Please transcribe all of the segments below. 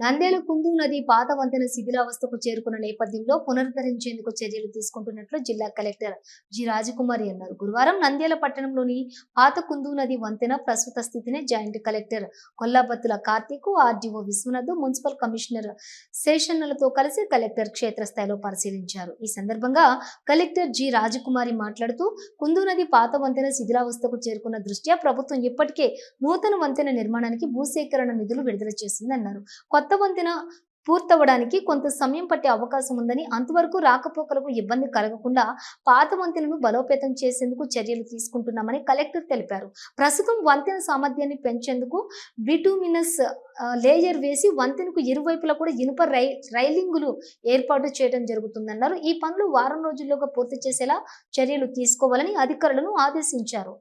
నంద్యాల కుందు నది పాత వంతెన శిథిలావస్థకు చేరుకున్న నేపథ్యంలో పునరుద్ధరించేందుకు చర్యలు తీసుకుంటున్నట్లు జిల్లా కలెక్టర్ జి. రాజకుమారి అన్నారు. గురువారం నంద్యాల పట్టణంలోని పాత కుందు నది వంతెన ప్రస్తుత స్థితిని joint collector Kollabathula Karthik R D O Vishwanath municipal commissioner శేషన్నలతో కలిసి కలెక్టర్ క్షేత్రస్థాయిలో పరిశీలించారు. ఈ సందర్భంగా కలెక్టర్ జి. రాజకుమారి మాట్లాడుతూ కుందు నది పాత వంతెన శిథిలావస్థకు చేరుకున్న దృష్ట్యా ప్రభుత్వం ఇప్పటికే నూతన వంతెన నిర్మాణానికి భూసేకరణ నిధులు విడుదల చేసిందన్నారు. కొత్త కొత్త వంతెన పూర్తవడానికి కొంత సమయం పట్టే అవకాశం ఉందని అంతవరకు రాకపోకలకు ఇబ్బంది కలగకుండా పాత వంతెనను బలోపేతం చేసేందుకు చర్యలు తీసుకుంటున్నామని కలెక్టర్ తెలిపారు. ప్రస్తుతం వంతెన సామర్థ్యాన్ని పెంచేందుకు బిటూమినస్ లేయర్ వేసి వంతెనకు ఇరువైపులా కూడా ఇనుప రై రైలింగులు ఏర్పాటు చేయడం జరుగుతుందన్నారు. ఈ పనులు వారం రోజుల్లోగా పూర్తి చేసేలా చర్యలు తీసుకోవాలని అధికారులను ఆదేశించారు.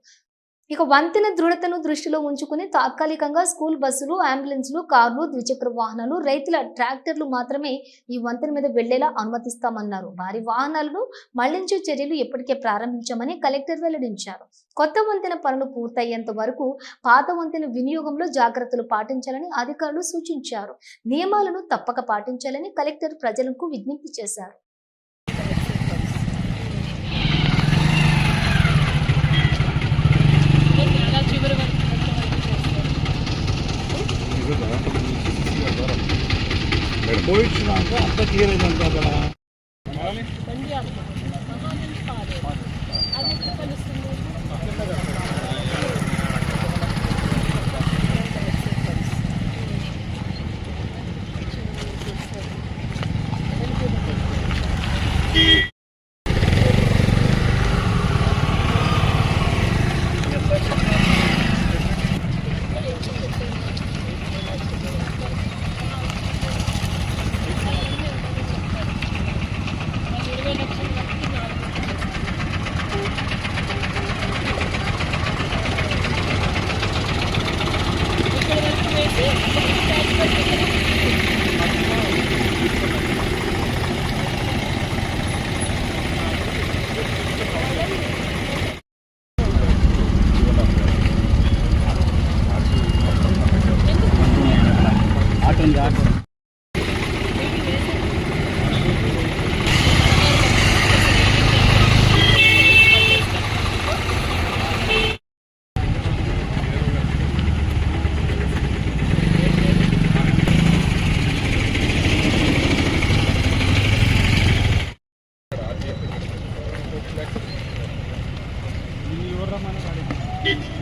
ఇక వంతెన దృఢతను దృష్టిలో ఉంచుకుని తాత్కాలికంగా స్కూల్ బస్సులు అంబులెన్స్లు కార్లు ద్విచక్ర వాహనాలు రైతుల ట్రాక్టర్లు మాత్రమే ఈ వంతెన మీద వెళ్ళేలా అనుమతిస్తామన్నారు. వారి వాహనాలను మళ్ళించే చర్యలు ఇప్పటికే ప్రారంభించామని కలెక్టర్ వెల్లడించారు. కొత్త వంతెన పనులు పూర్తయ్యేంత వరకు పాత వంతెన వినియోగంలో జాగ్రత్తలు పాటించాలని అధికారులు సూచించారు. నియమాలను తప్పక పాటించాలని కలెక్టర్ ప్రజలకు విజ్ఞప్తి చేశారు. போயிடுச்சுனாக்கா அப்போ தீர நன்றாதலாம்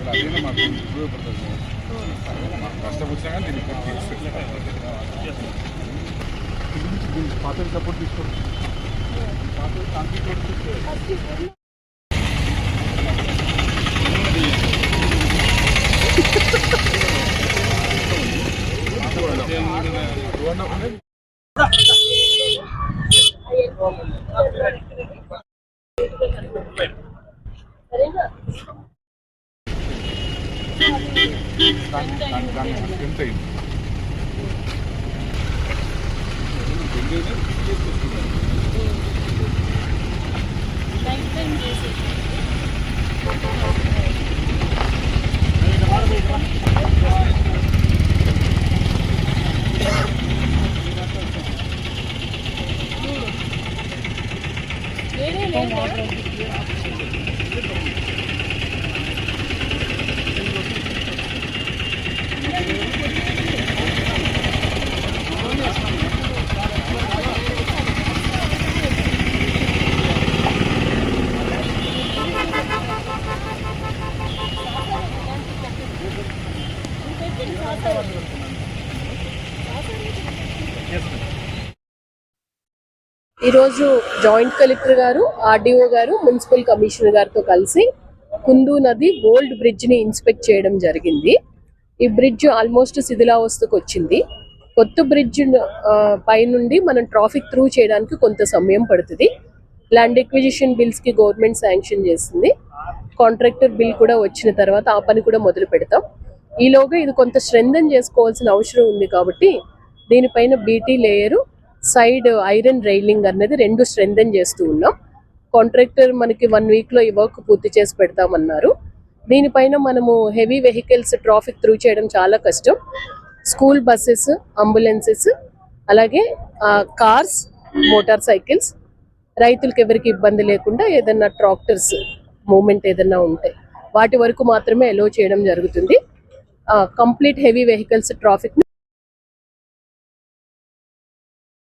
అదేనా మాకు ఉపయోగపడుతుంది మాకు కష్టం వచ్చినా కానీ దీనికి పాత సపోర్ట్ తీసుకోండి పాత కాంక్రీట్ రోడ్ ఎంత అయింది నైట్ టైం చేసి వేరే లేదు ఈరోజు జాయింట్ కలెక్టర్ గారు ఆర్డీఓ గారు మున్సిపల్ కమిషనర్ గారితో కలిసి కుందు నది ఓల్డ్ బ్రిడ్జ్ని ఇన్స్పెక్ట్ చేయడం జరిగింది. ఈ బ్రిడ్జ్ ఆల్మోస్ట్ శిథిలావస్థకు వచ్చింది. కొత్త బ్రిడ్జ్ పైనుండి మనం ట్రాఫిక్ త్రూ చేయడానికి కొంత సమయం పడుతుంది. ల్యాండ్ ఎక్విజిషన్ బిల్స్కి గవర్నమెంట్ శాంక్షన్ చేసింది. కాంట్రాక్టర్ బిల్ కూడా వచ్చిన తర్వాత ఆ పని కూడా మొదలు పెడతాం. ఈలోగా ఇది కొంత స్ట్రెంథన్ చేసుకోవాల్సిన అవసరం ఉంది కాబట్టి దీనిపైన B T layer side iron railing అన్నది రెండు స్ట్రెంథన్ చేస్తూ ఉన్నాం. కాంట్రాక్టర్ మనకి వన్ వీక్లో ఈ వర్క్ పూర్తి చేసి పెడతామన్నారు. దీనిపైన మనము హెవీ వెహికల్స్ ట్రాఫిక్ త్రూ చేయడం చాలా కష్టం. స్కూల్ బస్సెస్ అంబులెన్సెస్ అలాగే కార్స్ మోటార్ సైకిల్స్ రైతులకు ఎవరికి ఇబ్బంది లేకుండా ఏదన్నా ట్రాక్టర్స్ మూమెంట్ ఏదన్నా ఉంటే వాటి వరకు మాత్రమే ఎలో చేయడం జరుగుతుంది. Complete heavy vehicles traffic